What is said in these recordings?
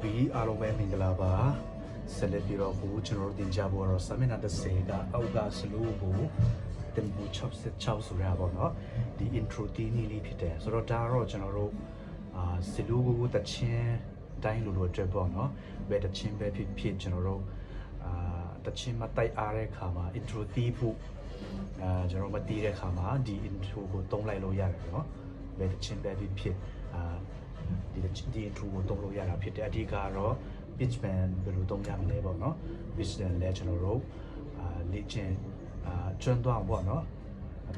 ဟုတ်ပြီအားလုံးပဲမင်္ဂလာပါဆက်လက်ပြီးတော့ခုကျွန်တော်တို့တင်ကြဖို့တော့7မိနစ်30ကအောက်ကစလို့ကိုတင်ပူ66ဆိုရပါတော့เนาะဒီ intro တီးနည်းလေးဖြစ်တယ်ဆိုတော့ဒါကတော့ကျွန်တော်တို့အာစလို့ကိုတချင်းတိုင်းလိုလိုအတွက်ပေါ့เนาะဘယ်တချင်းပဲဖြစ်ဖြစ်ကျွန်တော်တို့အာတချင်းမတိုက်အားတဲ့ခါမှာ intro တီးဖို့အာကျွန်တော်မတီးတဲ့ခါမှာဒီ intro ကိုတုံးလိုက်လို့ရတယ်เนาะဘယ်တချင်းပဲဖြစ်ဖြစ် အာဒီဒီ intro ကိုသုံးလို့ရတာဖြစ်တယ်အဓိကတော့ pitch band ဘယ်လိုသုံးရမလဲပေါ့နော် pitch band လဲကျွန်တော်တို့အာလေ့ကျင့်အာကျွမ်းသွားပေါ့နော်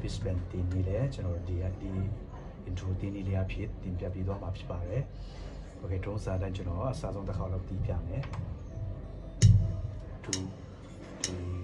pitch band တင်နေလဲကျွန်တော်တို့ဒီဒီ intro တင်နေလေးအဖြစ်တင်ပြပြီးသွားမှာဖြစ်ပါတယ် okay ဒုံးစာတိုင်းကျွန်တော်အစားဆုံးတစ်ခါတော့တီးပြမယ်2 3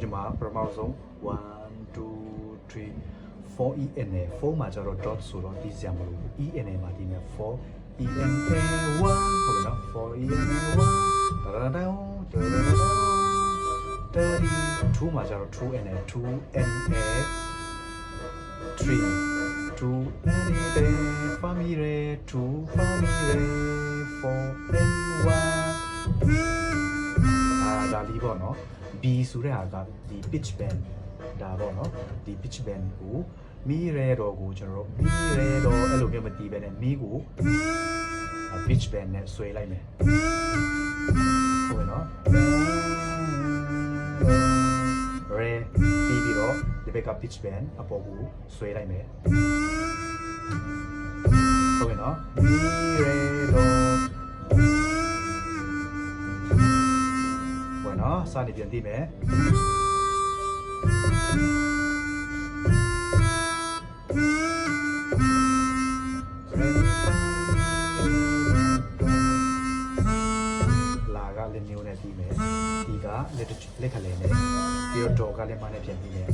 တော့ဒီမှာ ပထမဆုံး1 2 3 4 en နဲ့4မှာကျတော့ dot ဆိုတော့ဒီစရာမလိုဘူး en နဲ့မှာဒီမှာ4 en 1ဟုတ်ပြီနော်4 en 1တာတာတာတာဒီ2မှာကျတော့2 en နဲ့2 en 3 2 en တဲ့ family 2 family 4 en 1 အာဒါလီပေါ့နော် B ဆိုတဲ့ဟာကဒီ pitch bend ဒါပေါ့နော်ဒီ pitch bend ကိုမီရဲတော့ကိုကျွန်တော်တို့မီရဲတော့အဲ့လိုမျိုးမတီးပဲနဲ့မီကို pitch bend နဲ့ဆွဲလိုက်မယ်ဟုတ်ပြီနော်ရဲပြီးပြီးတော့ဒီဘက်က pitch bend အပေါ်ကိုဆွဲလိုက်မယ်ဟုတ်ပြီနော်မီရဲ နေပြန်သိမယ်လာကလည်းမျိုးနဲ့ပြီးမယ်ဒီကလက်လက်ခလဲနဲ့ပြီးတော့ဒေါ်ကလည်းမနဲ့ပြန်ပြီးမယ်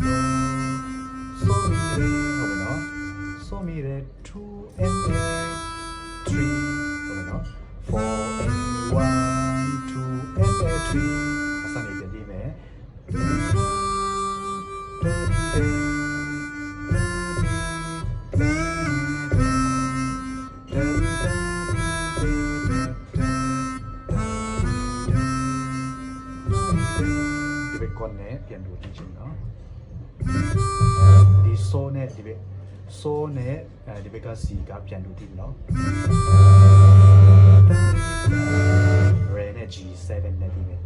ဆိုမီရဲဟုတ်ပြီနော်ဆိုမီရဲ2 and 3ဟုတ်ပြီနော်4 က်ကွန်နဲ့ပြန်လို့ဒီချင်းနော်ဒီဆိုနဲ့ဒီဘက်ဆိုနဲ့အဲဒီဘက်ကစီကပြန်လို့ဒီနော်ရဲနဲ့ G7 နဲ့ဒီမယ်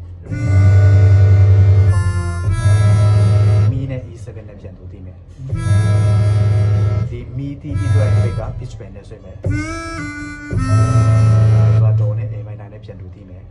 မီနဲ့ E7 နဲ့ပြန်လို့ဒီမယ်ဒီမီတီဒီအတွက်ဒီဘက်က pitch bend နဲ့ဆွဲမယ်ဒီကတော့နဲ့ A minor နဲ့ပြန်လို့ဒီမယ်